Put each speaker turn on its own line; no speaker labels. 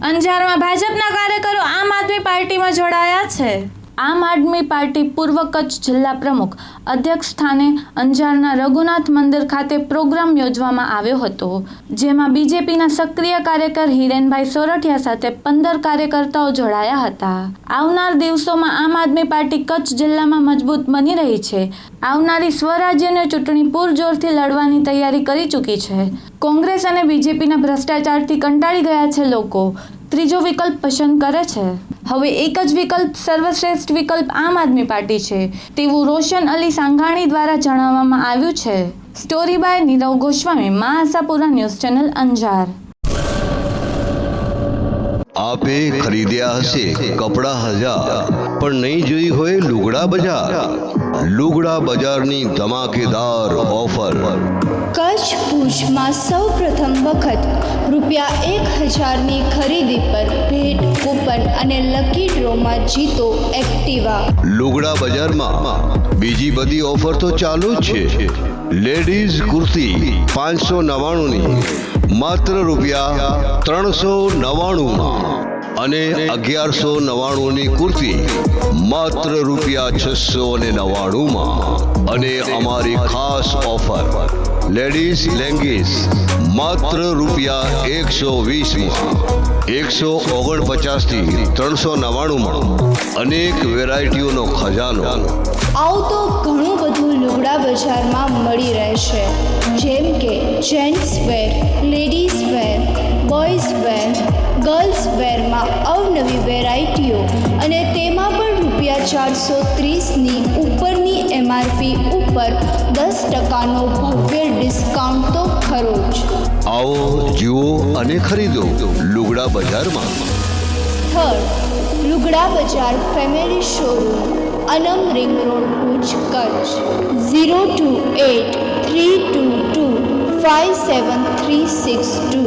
અંજારમાં ભાજપના કાર્યકરો આમ આદમી પાર્ટીમાં જોડાયા છે. આમ આદમી પાર્ટી પૂર્વ કચ્છ જિલ્લા પ્રમુખ અધ્યક્ષ સ્થાને અંજારના રઘુનાથ મંદિર ખાતે પ્રોગ્રામ યોજવામાં આવ્યો હતો, જેમાં બીજેપીના સક્રિય કાર્યકર હિરેનભાઈ સોરઠિયા સાથે પંદર કાર્યકર્તાઓ જોડાયા હતા. આવનાર દિવસોમાં આમ આદમી પાર્ટી કચ્છ જિલ્લામાં મજબૂત બની રહી છે. આવનારી સ્વરાજ્યની ચૂંટણી પૂરજોરથી લડવાની તૈયારી કરી ચૂકી છે. કોંગ્રેસ અને બીજેપીના ભ્રષ્ટાચારથી કંટાળી ગયા છે લોકો. ત્રીજો વિકલ્પ પસંદ કરે છે. હવે એક જ વિકલ્પ, સર્વશ્રેષ્ઠ વિકલ્પ આમ આદમી પાર્ટી છે તેવું રોશન અલી સાંઘાણી દ્વારા જણાવવામાં આવ્યું છે. સ્ટોરી બાય નીરવ ગોસ્વામી મા આશાપુરા ન્યૂઝ ચેનલ, અંજાર.
આપે ખરીદ્યા હશે કપડા હજાર, પણ નહીં જોઈ હોય લુગડા બજાર. લુગડા બજારની ધમાકેદાર ઓફર.
ભુજમાં સૌ પ્રથમ વખત રૂપિયા એક હજારની ખરીદી પર ભેટ, કૂપન અને લકી ડ્રોમાં જીતો એક્ટિવા.
લુગડા બજારમાં બીજી બધી ઓફર તો ચાલુ જ છે. લેડીઝ કુર્તી પાંચસો નવ્વાણુંની માત્ર રૂપિયા ત્રણસો નવ્વાણુંમાં. અને અગિયારસો નવ્વાણુંની કુર્તી માત્ર રૂપિયા છસો અને નવ્વાણુંમાં. અને અમારી ખાસ ઓફર, લેડીઝ લેંગીસ, માત્ર રૂપિયા એકસો વીસમાં. એકસો ઓગણપચાસથી ત્રણસો નવ્વાણુંમાં. અનેક વેરાયટીઓનો ખજાનો.
આવું તો ઘણું બધું લુગડા બજારમાં મળી રહેશે. જેમ અવનવી વેરાયટીઓ અને તેમાં પણ રૂપિયા ચારસો ત્રીસની ઉપરની એમઆરપી ઉપર દસ ટકાનો ભવ્ય ડિસ્કાઉન્ટ તો ખરો જ.
આવો જુઓ અને ખરીદો લુગડા બજારમાં.
સ્થળ લુગડા બજાર family showroom Anam ring road Bhuj Kutch zero two eight three two two five seven three six two.